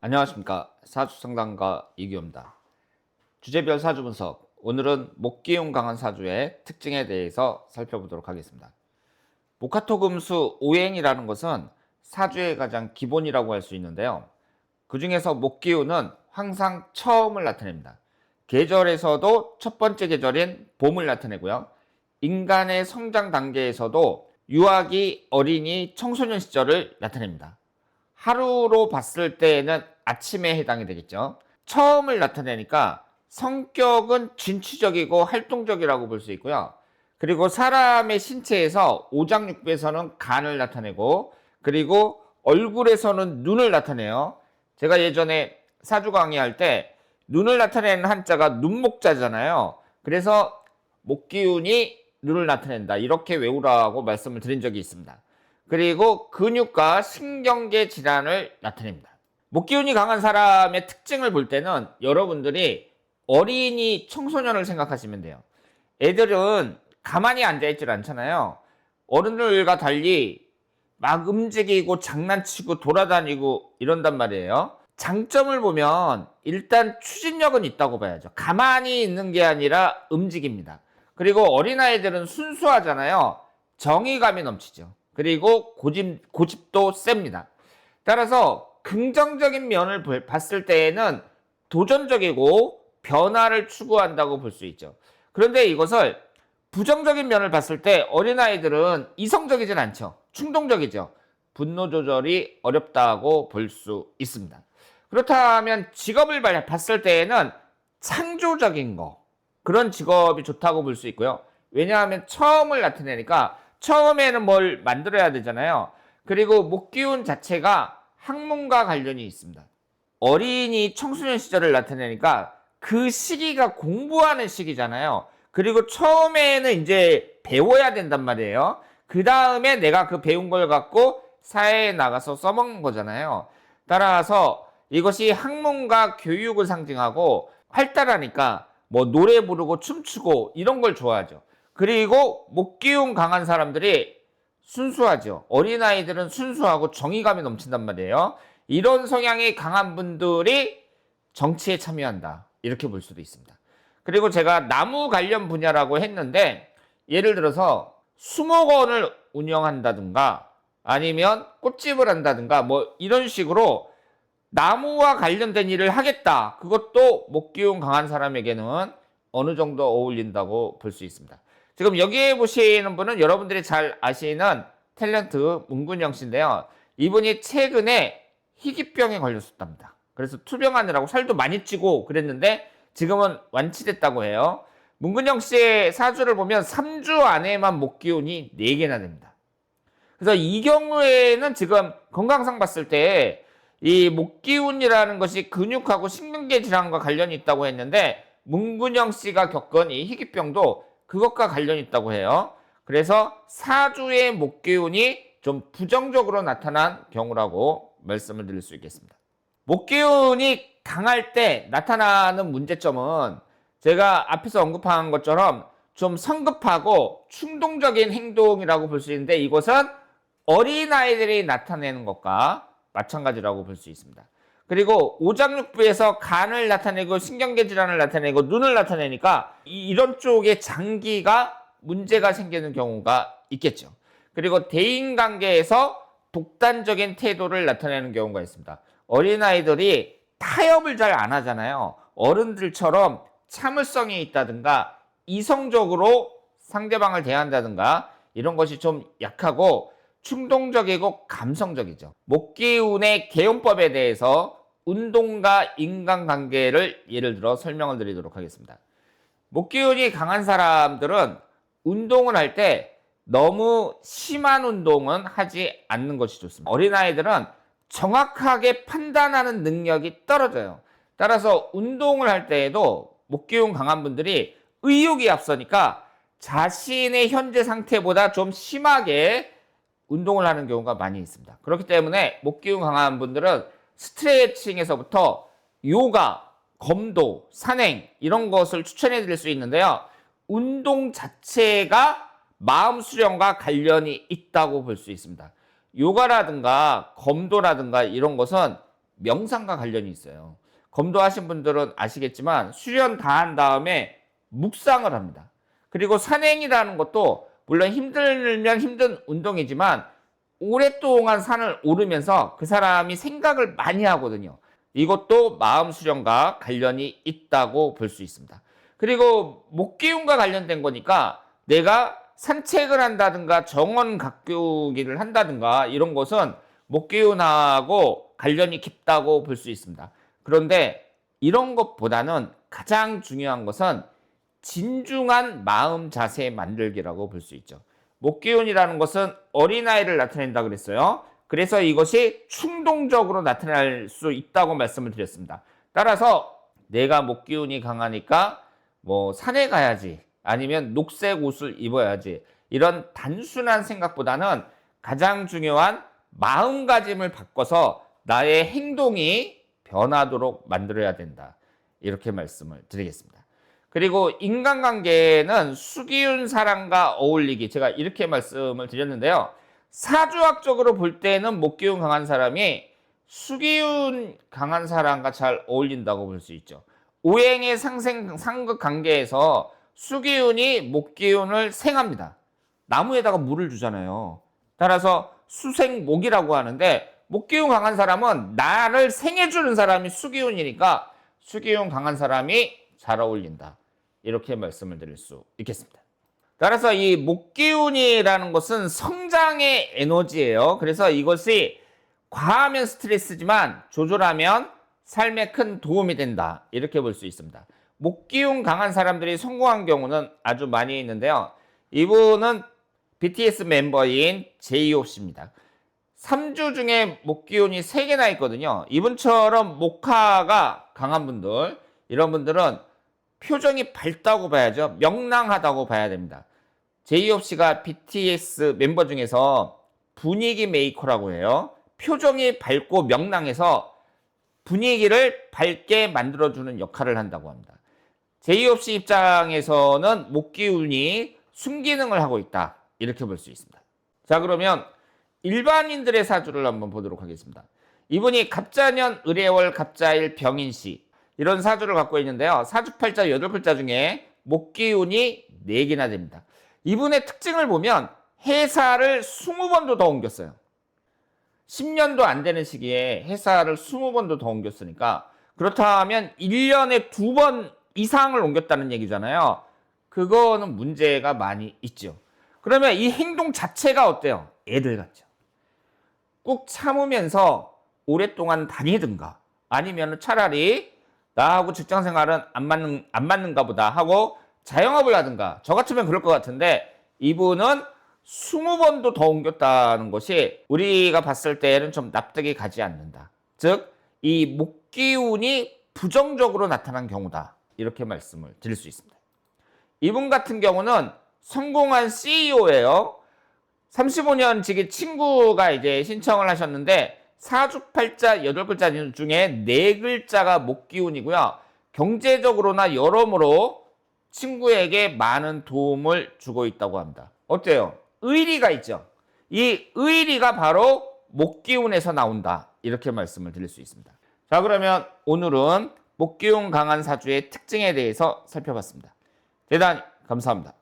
안녕하십니까 사주상담가 이기호입니다. 주제별 사주 분석 오늘은 목기운 강한 사주의 특징에 대해서 살펴보도록 하겠습니다. 목화토금수 오행이라는 것은 사주의 가장 기본이라고 할 수 있는데요. 그 중에서 목기운은 항상 처음을 나타냅니다. 계절에서도 첫 번째 계절인 봄을 나타내고요. 인간의 성장 단계에서도 유아기, 어린이, 청소년 시절을 나타냅니다. 하루로 봤을 때에는 아침에 해당이 되겠죠. 처음을 나타내니까 성격은 진취적이고 활동적이라고 볼 수 있고요. 그리고 사람의 신체에서 오장육부에서는 간을 나타내고 그리고 얼굴에서는 눈을 나타내요. 제가 예전에 사주 강의할 때 눈을 나타내는 한자가 눈목자잖아요. 그래서 목기운이 눈을 나타낸다. 이렇게 외우라고 말씀을 드린 적이 있습니다. 그리고 근육과 신경계 질환을 나타냅니다. 목기운이 강한 사람의 특징을 볼 때는 여러분들이 어린이 청소년을 생각하시면 돼요. 애들은 가만히 앉아있질 않잖아요. 어른들과 달리 막 움직이고 장난치고 돌아다니고 이런단 말이에요. 장점을 보면 일단 추진력은 있다고 봐야죠. 가만히 있는 게 아니라 움직입니다. 그리고 어린아이들은 순수하잖아요. 정의감이 넘치죠. 그리고 고집, 고집도 셉니다. 따라서 긍정적인 면을 봤을 때에는 도전적이고 변화를 추구한다고 볼 수 있죠. 그런데 이것을 부정적인 면을 봤을 때 어린아이들은 이성적이진 않죠. 충동적이죠. 분노 조절이 어렵다고 볼 수 있습니다. 그렇다면 직업을 봤을 때에는 창조적인 거, 그런 직업이 좋다고 볼 수 있고요. 왜냐하면 처음을 나타내니까 처음에는 뭘 만들어야 되잖아요. 그리고 목기운 자체가 학문과 관련이 있습니다. 어린이 청소년 시절을 나타내니까 그 시기가 공부하는 시기잖아요. 그리고 처음에는 이제 배워야 된단 말이에요. 그 다음에 내가 그 배운 걸 갖고 사회에 나가서 써먹는 거잖아요. 따라서 이것이 학문과 교육을 상징하고 활달하니까 뭐 노래 부르고 춤추고 이런 걸 좋아하죠. 그리고 목기운 강한 사람들이 순수하죠. 어린아이들은 순수하고 정의감이 넘친단 말이에요. 이런 성향이 강한 분들이 정치에 참여한다. 이렇게 볼 수도 있습니다. 그리고 제가 나무 관련 분야라고 했는데 예를 들어서 수목원을 운영한다든가 아니면 꽃집을 한다든가 뭐 이런 식으로 나무와 관련된 일을 하겠다. 그것도 목기운 강한 사람에게는 어느 정도 어울린다고 볼 수 있습니다. 지금 여기에 보시는 분은 여러분들이 잘 아시는 탤런트 문근영 씨인데요. 이분이 최근에 희귀병에 걸렸었답니다. 그래서 투병하느라고 살도 많이 찌고 그랬는데 지금은 완치됐다고 해요. 문근영 씨의 사주를 보면 3주 안에만 목 기운이 4개나 됩니다. 그래서 이 경우에는 지금 건강상 봤을 때 이 목 기운이라는 것이 근육하고 신경계 질환과 관련이 있다고 했는데 문근영 씨가 겪은 이 희귀병도 그것과 관련이 있다고 해요. 그래서 사주의 목기운이 좀 부정적으로 나타난 경우라고 말씀을 드릴 수 있겠습니다. 목기운이 강할 때 나타나는 문제점은 제가 앞에서 언급한 것처럼 좀 성급하고 충동적인 행동이라고 볼 수 있는데 이것은 어린아이들이 나타내는 것과 마찬가지라고 볼 수 있습니다. 그리고 오장육부에서 간을 나타내고 신경계 질환을 나타내고 눈을 나타내니까 이런 쪽에 장기가 문제가 생기는 경우가 있겠죠. 그리고 대인 관계에서 독단적인 태도를 나타내는 경우가 있습니다. 어린아이들이 타협을 잘 안 하잖아요. 어른들처럼 참을성이 있다든가 이성적으로 상대방을 대한다든가 이런 것이 좀 약하고 충동적이고 감성적이죠. 목기운의 개용법에 대해서 운동과 인간관계를 예를 들어 설명을 드리도록 하겠습니다. 목기운이 강한 사람들은 운동을 할 때 너무 심한 운동은 하지 않는 것이 좋습니다. 어린아이들은 정확하게 판단하는 능력이 떨어져요. 따라서 운동을 할 때에도 목기운 강한 분들이 의욕이 앞서니까 자신의 현재 상태보다 좀 심하게 운동을 하는 경우가 많이 있습니다. 그렇기 때문에 목기운 강한 분들은 스트레칭에서부터 요가, 검도, 산행 이런 것을 추천해 드릴 수 있는데요. 운동 자체가 마음 수련과 관련이 있다고 볼 수 있습니다. 요가라든가 검도라든가 이런 것은 명상과 관련이 있어요. 검도하신 분들은 아시겠지만 수련 다 한 다음에 묵상을 합니다. 그리고 산행이라는 것도 물론 힘들면 힘든 운동이지만 오랫동안 산을 오르면서 그 사람이 생각을 많이 하거든요. 이것도 마음 수련과 관련이 있다고 볼 수 있습니다. 그리고 목기운과 관련된 거니까 내가 산책을 한다든가 정원 가꾸기를 한다든가 이런 것은 목기운하고 관련이 깊다고 볼 수 있습니다. 그런데 이런 것보다는 가장 중요한 것은 진중한 마음 자세 만들기라고 볼 수 있죠. 목기운이라는 것은 어린아이를 나타낸다 그랬어요. 그래서 이것이 충동적으로 나타날 수 있다고 말씀을 드렸습니다. 따라서 내가 목기운이 강하니까 뭐 산에 가야지 아니면 녹색 옷을 입어야지 이런 단순한 생각보다는 가장 중요한 마음가짐을 바꿔서 나의 행동이 변하도록 만들어야 된다. 이렇게 말씀을 드리겠습니다. 그리고 인간관계는 수기운 사람과 어울리기 제가 이렇게 말씀을 드렸는데요. 사주학적으로 볼 때는 목기운 강한 사람이 수기운 강한 사람과 잘 어울린다고 볼 수 있죠. 오행의 상생 상극 관계에서 수기운이 목기운을 생합니다. 나무에다가 물을 주잖아요. 따라서 수생목이라고 하는데 목기운 강한 사람은 나를 생해주는 사람이 수기운이니까 수기운 강한 사람이 잘 어울린다. 이렇게 말씀을 드릴 수 있겠습니다. 따라서 이 목기운이라는 것은 성장의 에너지예요. 그래서 이것이 과하면 스트레스지만 조절하면 삶에 큰 도움이 된다. 이렇게 볼 수 있습니다. 목기운 강한 사람들이 성공한 경우는 아주 많이 있는데요. 이분은 BTS 멤버인 제이홉 씨입니다. 3주 중에 목기운이 3개나 있거든요. 이분처럼 목화가 강한 분들, 이런 분들은 표정이 밝다고 봐야죠. 명랑하다고 봐야 됩니다. 제이홉 씨가 BTS 멤버 중에서 분위기 메이커라고 해요. 표정이 밝고 명랑해서 분위기를 밝게 만들어주는 역할을 한다고 합니다. 제이홉 씨 입장에서는 목기운이 순기능을 하고 있다. 이렇게 볼 수 있습니다. 자, 그러면 일반인들의 사주를 한번 보도록 하겠습니다. 이분이 갑자년 을해월 갑자일 병인시 이런 사주를 갖고 있는데요. 사주팔자 8글자 중에 목기운이 4개나 됩니다. 이분의 특징을 보면 회사를 20번도 더 옮겼어요. 10년도 안 되는 시기에 회사를 20번도 더 옮겼으니까 그렇다면 1년에 두 번 이상을 옮겼다는 얘기잖아요. 그거는 문제가 많이 있죠. 그러면 이 행동 자체가 어때요? 애들 같죠. 꾹 참으면서 오랫동안 다니든가 아니면 차라리 나하고 직장 생활은 안 맞는 안 맞는가 보다 하고 자영업을 하든가 저 같으면 그럴 것 같은데 이분은 20번도 더 옮겼다는 것이 우리가 봤을 때는 좀 납득이 가지 않는다. 즉, 이 목기운이 부정적으로 나타난 경우다. 이렇게 말씀을 드릴 수 있습니다. 이분 같은 경우는 성공한 CEO예요. 35년 지기 친구가 이제 신청을 하셨는데 사주팔자 8글자 중에 4글자가 목기운이고요. 경제적으로나 여러모로 친구에게 많은 도움을 주고 있다고 합니다. 어때요? 의리가 있죠. 이 의리가 바로 목기운에서 나온다. 이렇게 말씀을 드릴 수 있습니다. 자, 그러면 오늘은 목기운 강한 사주의 특징에 대해서 살펴봤습니다. 대단히 감사합니다.